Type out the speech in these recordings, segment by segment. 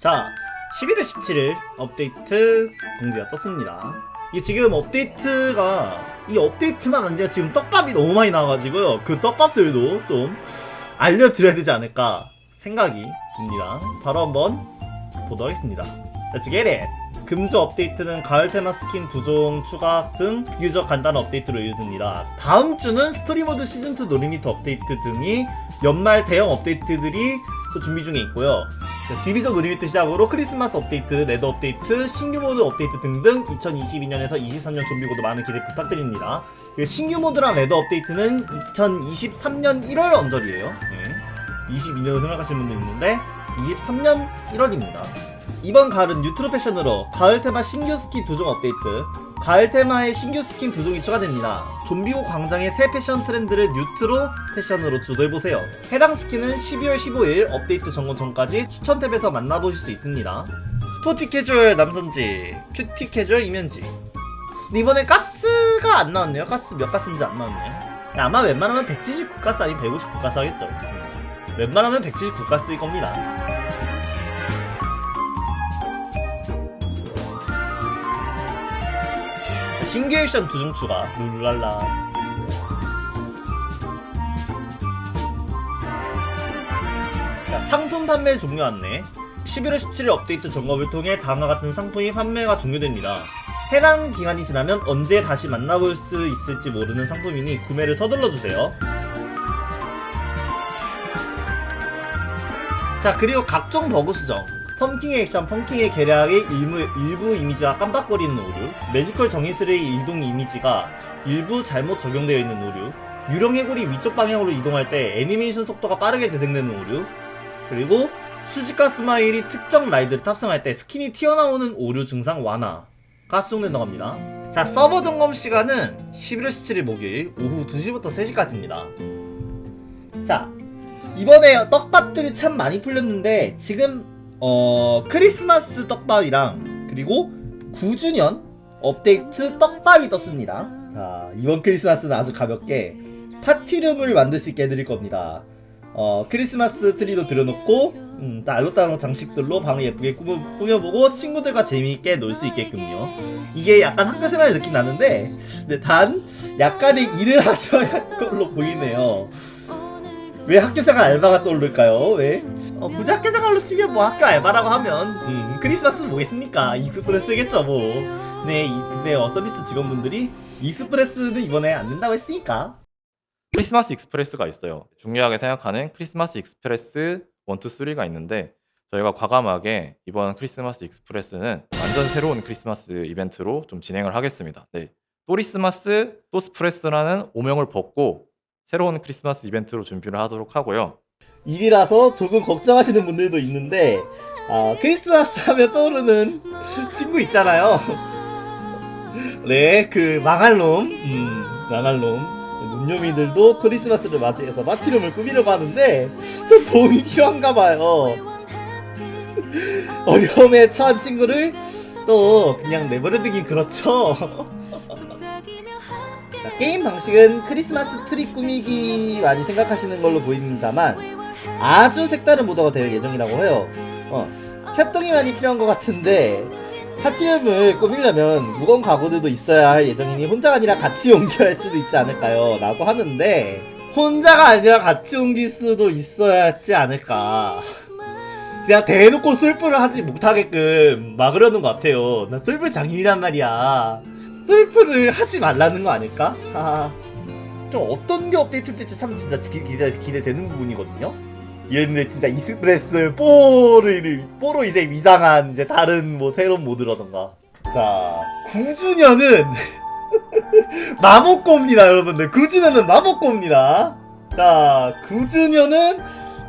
자, 11월 17일 업데이트 공지가 떴습니다. 이게 지금 업데이트가 이 업데이트만 아니라 지금 떡밥이 너무 많이 나와가지고요. 그 떡밥들도 좀 알려드려야 되지 않을까 생각이 듭니다. 바로 한번 보도록 하겠습니다. Let's get it! 금주 업데이트는 가을 테마 스킨 두종 추가 등 비교적 간단한 업데이트로 이어집니다. 다음 주는 스토리 모드 시즌2 노리미터 업데이트 등이 연말 대형 업데이트들이 또 준비 중에 있고요. 자, 디비전 노리미터 시작으로 크리스마스 업데이트, 레드 업데이트, 신규 모드 업데이트 등등 2022년에서 23년 좀비 모드 많은 기대 부탁드립니다. 그리고 신규 모드랑 레드 업데이트는 2023년 1월 언저리예요. 네. 22년을 생각하시는 분도 있는데 23년 1월입니다. 이번 가을은 뉴트로 패션으로 가을 테마 신규 스킨 두 종 업데이트, 가을 테마의 신규 스킨 두 종이 추가됩니다. 좀비고 광장의 새 패션 트렌드를 뉴트로 패션으로 주도해보세요. 해당 스킨은 12월 15일 업데이트 점검 전까지 추천 탭에서 만나보실 수 있습니다. 스포티 캐주얼 남선지, 큐티 캐주얼 이면지. 이번에 가스가 안 나왔네요. 가스 몇 가스인지 안 나왔네요. 아마 웬만하면 179가스 아니면 159가스 하겠죠. 음. 웬만하면 179가스일 겁니다. 신규 액션 두중 추가. 룰랄라. 자, 상품 판매 종료 안내 11월 17일 업데이트 점검을 통해 다음과 같은 상품이 판매가 종료됩니다. 해당 기간이 지나면 언제 다시 만나볼 수 있을지 모르는 상품이니 구매를 서둘러주세요. 자 그리고 각종 버그 수정 펌킹 액션, 펌킹의 계략의 일부, 일부 이미지가 깜빡거리는 오류, 매지컬 정의슬의 이동 이미지가 일부 잘못 적용되어 있는 오류, 유령 해골이 위쪽 방향으로 이동할 때 애니메이션 속도가 빠르게 재생되는 오류, 그리고 수직가 스마일이 특정 라이드를 탑승할 때 스킨이 튀어나오는 오류 증상 완화가 수정된다고 합니다. 자, 서버 점검 시간은 11월 17일 목요일 오후 2시부터 3시까지입니다. 자, 이번에 떡밥들이 참 많이 풀렸는데 지금 어 크리스마스 떡밥이랑 그리고 9주년 업데이트 떡밥이 떴습니다. 자 이번 크리스마스는 아주 가볍게 파티룸을 만들 수 있게 해드릴 겁니다. 어 크리스마스 트리도 들여놓고 음, 알록달록 장식들로 방을 예쁘게 꾸며, 꾸며보고 친구들과 재미있게 놀 수 있게끔요. 이게 약간 학교 생활 느낌 나는데 근데 단 약간의 일을 하셔야 할 걸로 보이네요. 왜 학교 생활 알바가 떠오를까요? 왜? 어, 학교 생활로 치면 뭐 학교 알바라고 하면 음, 크리스마스는 뭐겠습니까? 익스프레스겠죠 뭐. 네, 이, 근데 어, 서비스 직원분들이 익스프레스는 이번에 안 된다고 했으니까. 크리스마스 익스프레스가 있어요. 중요하게 생각하는 크리스마스 익스프레스 1, 2, 3가 있는데 저희가 과감하게 이번 크리스마스 익스프레스는 완전 새로운 크리스마스 이벤트로 좀 진행을 하겠습니다. 네. 또리스마스 또스프레스라는 오명을 벗고 새로운 크리스마스 이벤트로 준비를 하도록 하고요. 일이라서 조금 걱정하시는 분들도 있는데 아, 크리스마스 하면 떠오르는 친구 있잖아요. 네, 그 망할 놈, 음, 망할 놈. 눈요미들도 크리스마스를 맞이해서 마티룸을 꾸미려고 하는데 좀 도움이 필요한가 봐요. 어려움에 처한 친구를 또 그냥 내버려두긴 그렇죠. 자, 게임 방식은 크리스마스 트리 꾸미기 많이 생각하시는 걸로 보입니다만 아주 색다른 모드가 될 예정이라고 해요. 어, 협동이 많이 필요한 것 같은데 파티룸을 꾸미려면 무거운 가구들도 있어야 할 예정이니 혼자가 아니라 같이 옮겨야 할 수도 있지 않을까요? 라고 하는데 혼자가 아니라 같이 옮길 수도 있어야 하지 않을까. 그냥 대놓고 솔프를 하지 못하게끔 막으려는 것 같아요. 난 솔프 장인이란 말이야. 솔프를 하지 말라는 거 아닐까? 아, 좀 어떤 게 업데이트 될지 참 진짜 기, 기대, 기대되는 부분이거든요. 이랬는데 진짜 이스프레스 뽀를 뽀로 이제 위장한 이제 다른 뭐 새로운 모드라던가. 자, 9주년은 마법고입니다, 여러분들. 9주년은 마법고입니다. 자, 9주년은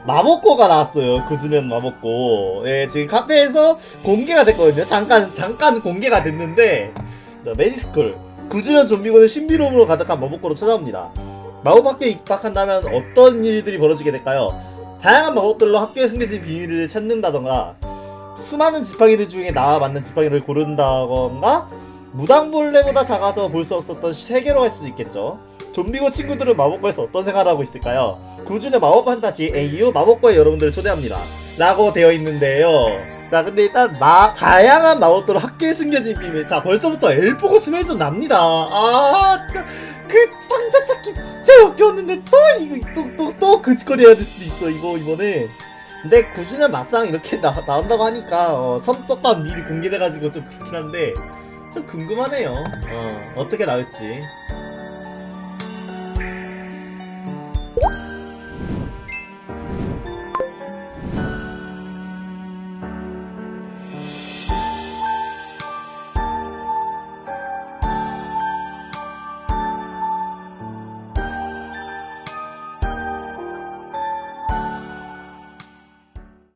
마법고가 나왔어요. 9주년 마법고. 예, 지금 카페에서 공개가 됐거든요. 잠깐 잠깐 공개가 됐는데 자, 매지스쿨 9주년 좀비고는 신비로움으로 가득한 마법고로 찾아옵니다. 마법학교에 입학한다면 어떤 일들이 벌어지게 될까요? 다양한 마법들로 학교에 숨겨진 비밀을 찾는다던가 수많은 지팡이들 중에 나와 맞는 지팡이를 고른다던가 무당벌레보다 작아서 볼수 없었던 세계로 갈 수도 있겠죠. 좀비고 친구들은 마법과에서 어떤 생활을 하고 있을까요? 9주년 마법 판타지 AU 마법과에 여러분들을 초대합니다. 라고 되어 있는데요. 자 근데 일단 마 다양한 마법도로 학교에 숨겨진 비밀 자 벌써부터 엘포고 스멜존 납니다 아 그 상자 찾기 진짜 역겨웠는데 또 이거 또 또 또 그짓거리 해야 될 수도 있어 이거 이번에. 근데 굳이는 막상 이렇게 나, 나온다고 하니까 어, 선떡밥 미리 공개돼가지고 좀 그렇긴 한데 좀 궁금하네요. 어 어떻게 나올지